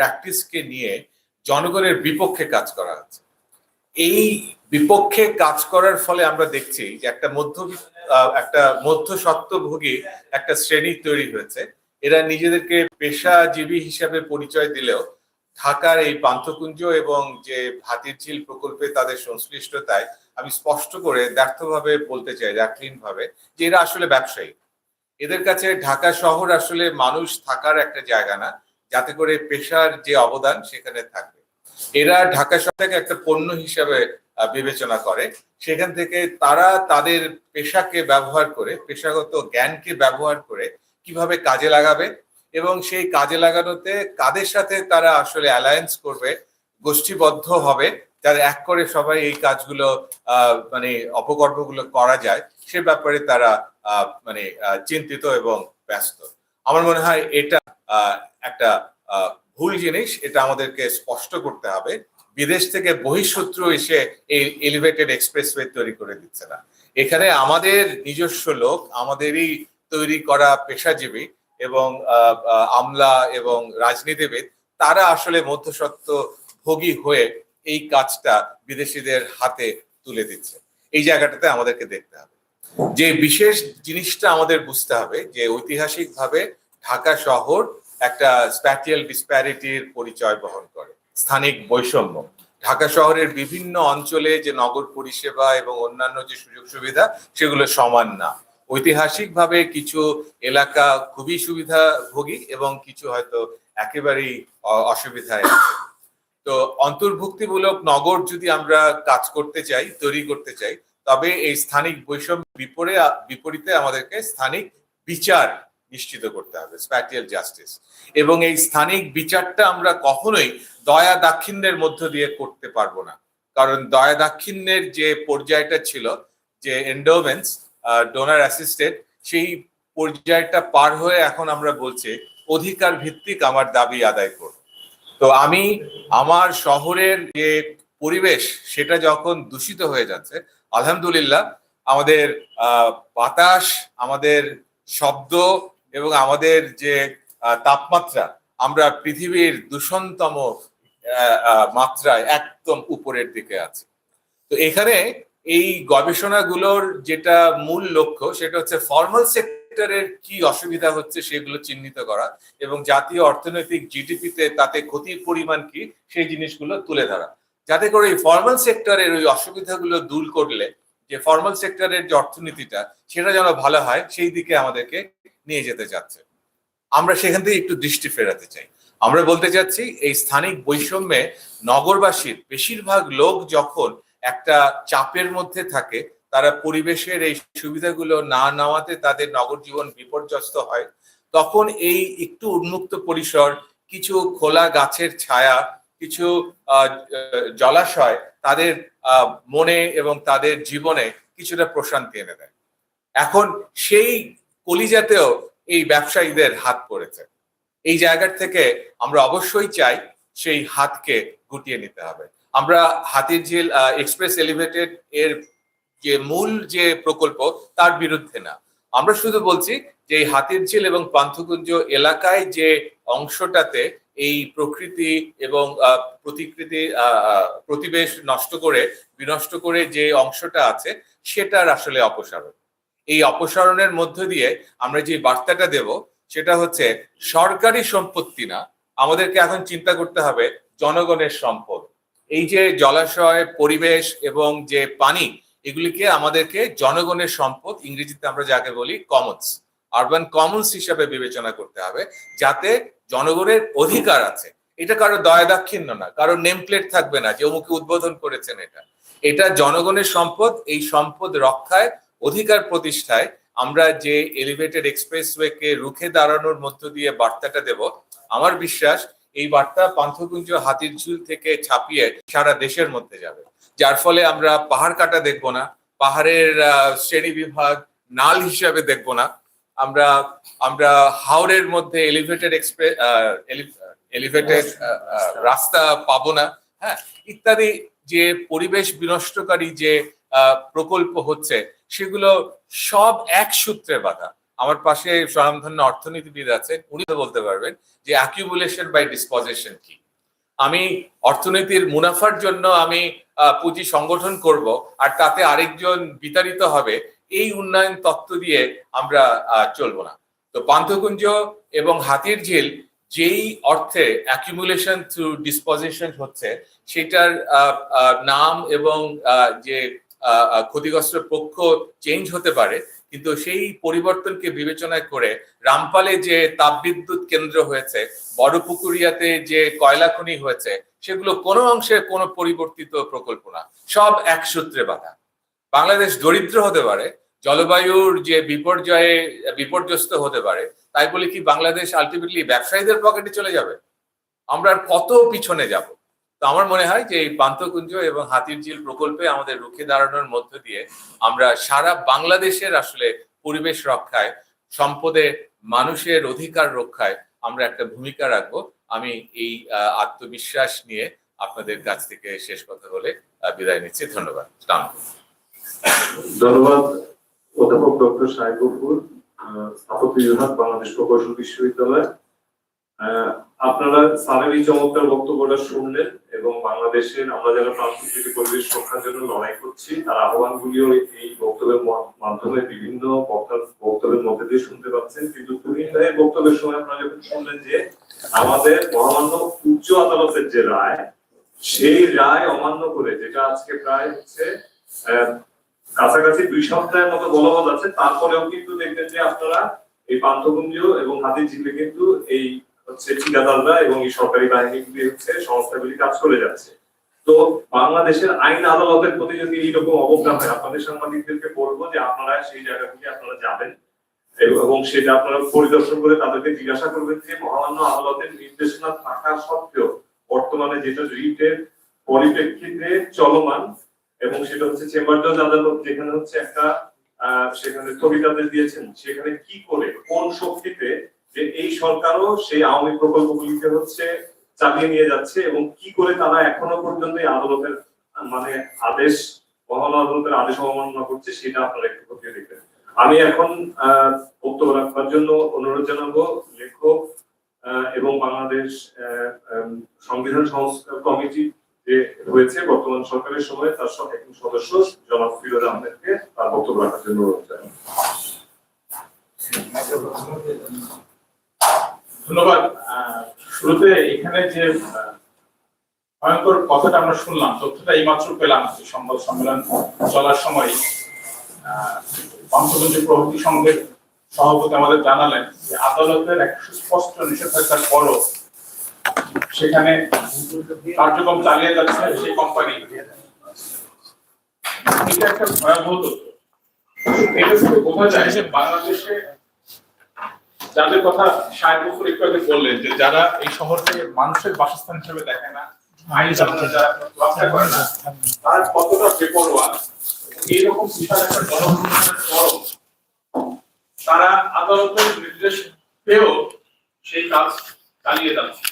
প্র্যাকটিসকে নিয়ে জনগণের বিপক্ষে কাজ করা হচ্ছে। এই বিপক্ষে কাজ করার ফলে আমরা দেখছি যে একটা মধ্য একটা মধ্য সত্ত্বভোগী একটা শ্রেণি তৈরি হয়েছে। এরা নিজেদেরকে পেশাজীবী হিসাবে পরিচয় দিলেও ঢাকার এই পান্থকুঞ্জ এবং যে হাতির ঝিল প্রকল্পে তাদের সংশ্লিষ্টতায় আমি স্পষ্ট করে ব্যর্থভাবে বলতে চাই ভাবে যে এরা আসলে ব্যবসায়ী। এদের কাছে ঢাকা শহর আসলে মানুষ থাকার একটা জায়গা না। যাতে করে পেশার যে অবদান সেখানে থাকবে। এরা ঢাকা শহরটাকে একটা পণ্য হিসাবে বিবেচনা করে। সেখান থেকে তারা তাদের পেশাকে ব্যবহার করে, পেশাগত জ্ঞানকে ব্যবহার করে কীভাবে কাজে লাগাবে এবং সেই কাজে লাগানোতে কাদের সাথে তারা আসলে অ্যালায়েন্স করবে, গোষ্ঠীবদ্ধ হবে যারা এক করে সবাই এই কাজগুলো মানে অপকর্মগুলো করা যায়, সে ব্যাপারে তারা মানে চিন্তিত এবং ব্যস্ত। আমার মনে হয় এটা একটা ভুল জিনিস, এটা আমাদেরকে স্পষ্ট করতে হবে। বিদেশ থেকে বহিঃশত্রু এসে এই এলিভেটেড এক্সপ্রেসওয়ে তৈরি করে দিচ্ছে না। এখানে আমাদের নিজস্ব লোক, আমাদেরই তৈরি করা পেশাজীবী এবং আমলা এবং রাজনীতিবিদ, তারা আসলে মধ্যসত্ত্ব ভোগী হয়ে এই কাজটা বিদেশিদের হাতে তুলে দিচ্ছে। এই জায়গাটাতে আমাদেরকে দেখতে হবে। যে বিশেষ জিনিসটা আমাদের বুঝতে হবে, যে ঐতিহাসিকভাবে ঢাকা শহর একটা স্প্যাটিয়াল ডিসপ্যারিটির পরিচয় বহন করে। স্থানিক বৈষম্য। ঢাকা শহরের বিভিন্ন অঞ্চলে যে নগর পরিষেবা এবং অন্যান্য যে সুযোগ সুবিধা, সেগুলো সমান না। ঐতিহাসিকভাবে কিছু এলাকা খুবই সুবিধাভোগী এবং কিছু হয়তো একেবারেই অসুবিধায় আছে। তো অন্তর্ভুক্তিমূলক নগর যদি আমরা কাজ করতে চাই, তৈরি করতে চাই, তবে এই স্থানিক বৈষম্য বিপরে, বিপরীতে আমাদেরকে স্থানিক বিচার নিশ্চিত করতে হবে স্প্যাটিয়াল জাস্টিস এবং এই স্থানিক বিচারটা আমরা কখনোই দয়া দাক্ষিণ্যের মধ্য দিয়ে করতে পারব না। কারণ দয়া দাক্ষিণ্যের যে পর্যায়টা ছিল, যে এন্ডোমেন্স ডোনার অ্যাসিস্টেড সেই পর্যায়টা পার হয়ে এখন আমরা বলছি, অধিকার ভিত্তিক আমার দাবি আদায় করব। তো আমি আমার শহরের যে পরিবেশ, সেটা যখন দূষিত হয়ে যাচ্ছে, আলহামদুলিল্লাহ, আমাদের বাতাস, আমাদের শব্দ এবং আমাদের যে তাপমাত্রা, আমরা পৃথিবীর দূষণতম মাত্রায় একদম উপরের দিকে আছি। তো এখানে এই গবেষণাগুলোর যেটা মূল লক্ষ্য, সেটা হচ্ছে ফর্মাল সেক্টরের কি অসুবিধা হচ্ছে সেগুলো চিহ্নিত করা এবং জাতীয় অর্থনৈতিক জিডিপিতে তাতে ক্ষতির পরিমাণ কি, সেই জিনিসগুলো তুলে ধরা। যাতে করে এই ফর্মাল সেক্টরের ওই অসুবিধাগুলো দূর করলে, যে ফর্মাল সেক্টরের যে অর্থনীতিটা, সেটা যেন ভালো হয়, সেই দিকে আমাদেরকে নিয়ে যেতে চাচ্ছে। আমরা সেখান থেকে একটু দৃষ্টি ফেরাতে চাই। আমরা বলতে চাচ্ছি, এই স্থানিক বৈষম্যে নগরবাসীর বেশিরভাগ লোক যখন একটা চাপের মধ্যে থাকে, তারা পরিবেশের এই সুবিধাগুলো না নেওয়াতে তাদের নগর জীবন বিপর্যস্ত হয়, তখন এই একটু উন্মুক্ত পরিসর, কিছু খোলা গাছের ছায়া, কিছু জলাশয় তাদের মনে এবং তাদের জীবনে কিছুটা প্রশান্তি এনে দেয়। এখন সেই কলিজাতেও এই ব্যবসায়ীদের হাত পড়েছে। এই জায়গার থেকে আমরা অবশ্যই চাই সেই হাতকে গুটিয়ে নিতে হবে। আমরা হাতির ঝিল এক্সপ্রেস এলিভেটেড এর যে মূল যে প্রকল্প, তার বিরুদ্ধে না। আমরা শুধু বলছি যে এই হাতির ঝিল এবং পান্থকুঞ্জ এলাকায় যে অংশটাতে এই প্রকৃতি এবং প্রতিকৃতি প্রতিবেশ নষ্ট করে, বিনষ্ট করে যে অংশটা আছে, সেটার আসলে অপসারণ। এই অপসারণের মধ্য দিয়ে আমরা যে বার্তাটা দেব, সেটা হচ্ছে সরকারি সম্পত্তি না, আমাদেরকে এখন চিন্তা করতে হবে জনগণের সম্পদ। এই যে জলাশয়, পরিবেশ এবং যে পানি, এগুলিকে আমাদেরকে জনগণের সম্পদ, ইংরেজিতে আমরা যাকে বলি কমন্স আরবান কমন্স হিসাবে বিবেচনা করতে হবে, যাতে জনগণের অধিকার আছে। এটা কারও দয়া দাক্ষিণ্য না, কারও নেম প্লেট থাকবে না যে অমুকে উদ্বোধন করেছেন এটা। এটা জনগণের সম্পদ, এই সম্পদ রক্ষায় অধিকার প্রতিষ্ঠায় আমরা যে এলিভেটেড এক্সপ্রেসওয়েকে রুখে দাঁড়ানোর মধ্য দিয়ে বার্তাটা দেব, আমার বিশ্বাস এই বার্তা পান্থকুঞ্জ হাতির ঝুল থেকে ছাপিয়ে সারা দেশের মধ্যে যাবে। যার ফলে আমরা পাহাড় কাটা দেখব না, পাহাড়ের শ্রেণি বিভাগ নাল হিসাবে দেখব না। আমরা আমরা হাওড়ের মধ্যে এলিভেটেড এক্সপ্রেস এলিভেটেড রাস্তা পাবো না হ্যাঁ ইত্যাদি যে পরিবেশ বিনষ্টকারী যে প্রকল্প হচ্ছে, সেগুলো সব এক সূত্রে বাধা। আমার পাশে স্বনামধন্য অর্থনীতিবিদ আছেন, উনি তো বলতে পারবেন যে অ্যাকিউমুলেশন বাই ডিসপজিশন কি। আমি অর্থনীতির মুনাফার জন্য আমি পুঁজি সংগঠন করব, আর তাতে আরেকজন বিতাড়িত হবে, এই উন্নয়ন তত্ত্ব দিয়ে আমরা চলবো না। তো পান্থকুঞ্জ এবং হাতির ঝিল যেই অর্থে অ্যাকিউমুলেশন থ্রু ডিসপজিশন হচ্ছে, সেটার নাম এবং যে ক্ষতিগ্রস্ত পক্ষ চেঞ্জ হতে পারে, কিন্তু সেই পরিবর্তনকে বিবেচনায় করে রামপালে যে তাপবিদ্যুৎ কেন্দ্র হয়েছে, বড়পুকুরিয়াতে যে কয়লা খনি হয়েছে, সেগুলো কোনো অংশে কোনো পরিবর্তিত প্রকল্প না। সব এক সূত্রে বাধা। বাংলাদেশ দরিদ্র হতে পারে, জলবায়ুর যে বিপর্যয়ে, বিপর্যস্ত হতে পারে, তাই বলে কি বাংলাদেশ আলটিমেটলি ব্যবসায়ীদের পকেটে চলে যাবে? আমরা কত পিছনে যাব? তো আমার মনে হয় যে এই পান্তকুঞ্জ এবং হাতির ঝিল প্রকল্পে আমাদের রুখে দাঁড়ানোর মধ্য দিয়ে আমরা সারা বাংলাদেশের আসলে পরিবেশ রক্ষায়, সম্পদে মানুষের অধিকার রক্ষায় আমরা একটা ভূমিকা রাখব। আমি এই আত্মবিশ্বাস নিয়ে আপনাদের কাছ থেকে শেষ কথা বলে বিদায় নিচ্ছি। ধন্যবাদ। ধন্যবাদ। অধ্যাপক ডক্টর সাহেব স্থাপত্য বিভাগ, বাংলাদেশ প্রকৌশল বিশ্ববিদ্যালয়। আপনারা স্যারের এই চমৎকার বক্তব্যটা শুনলেন এবং বাংলাদেশের আমরা যারা প্রাকৃতিক পরিবেশ রক্ষার জন্য লড়াই করছি, তার আহ্বানগুলিও এই বক্তব্যের মাধ্যমে বিভিন্ন বক্তব্যের মধ্যে দিয়ে শুনতে পাচ্ছেন। কিন্তু তুমি বক্তব্যের সময় আপনারা যখন শুনলেন যে আমাদের মহামান্য উচ্চ আদালতের যে রায়, সেই রায় অমান্য করে, যেটা আজকে প্রায় হচ্ছে কাছাকাছি দুই সপ্তাহের মতো বলবৎ আছে, তারপরেও কিন্তু দেখবেন যে আপনারা এই পান্থকুঞ্জ এবং হাতির ঝিলে কিন্তু এই হচ্ছে ঠিকাদাররা এবং এই সরকারি বাহিনীগুলি হচ্ছে সংস্থাগুলি কাজ করে যাচ্ছে। তো বাংলাদেশের আইন আদালতের প্রতি যদি এইরকম অবজ্ঞা হয়, আপনাদের সাংবাদিকদেরকে বলব যে আপনারা সেই জায়গাগুলি আপনারা যাবেন এবং সেটা আপনারা পরিদর্শন করে তাদেরকে জিজ্ঞাসা করবেন যে মহামান্য আদালতের নির্দেশনা থাকা সত্ত্বেও বর্তমানে যেটা রিটের পরিপ্রেক্ষিতে চলমান এবং সেটা হচ্ছে চেম্বার জজ আদালত যেখানে হচ্ছে একটা সেখানে স্থগিতাদেশ দিয়েছেন, সেখানে কি করে, কোন শক্তিতে যে এই সরকারও সেই আওয়ামী প্রকল্পগুলিকে হচ্ছে চালিয়ে নিয়ে যাচ্ছে এবং কি করে তারা এখনও পর্যন্ত আদালতের মানে আদেশ মহান আদালতের আদেশ অবমাননা করছে সেটা আপনারা একটু খতিয়ে দেখবেন। আমি এখন বক্তব্য রাখবার জন্য অনুরোধ জানাব লেখক এবং বাংলাদেশ সংবিধান সংস্কার কমিটি যে হয়েছে বর্তমান সরকারের সময় তার একজন সদস্য জনাব ফিরোজ আহমেদকে তার বক্তব্য রাখার জন্য অনুরোধ জানাব। ধন্যবাদ। শুরুতে এখানে যে ভয়ঙ্কর কথাটা আমরা শুনলাম, তথ্যটা এইমাত্র পেলাম সংবাদ সম্মেলন চলার সময় পঞ্চগঞ্জ প্রভৃতি সংঘের সভাপতি আমাদের জানালেন যে আদালতের এক সুস্পষ্ট নিষেধাজ্ঞার পরও সেখানে কার্যক্রম চালিয়ে যাচ্ছে সেই কোম্পানি এটা একটা ভয়াবহ এটা বোঝা যায় যে বাংলাদেশে যাদের কথা সাহেব একটু আগে বললেন যে যারা এই শহরকে মানুষের বাসস্থান হিসেবে দেখে না আইন যারা রক্ষা করে না, তারা কতটা বেপরোয়া। এইরকম বিশাল একটা পরও তারা আদালতের নির্দেশ পেয়েও সেই কাজ চালিয়ে যাচ্ছে।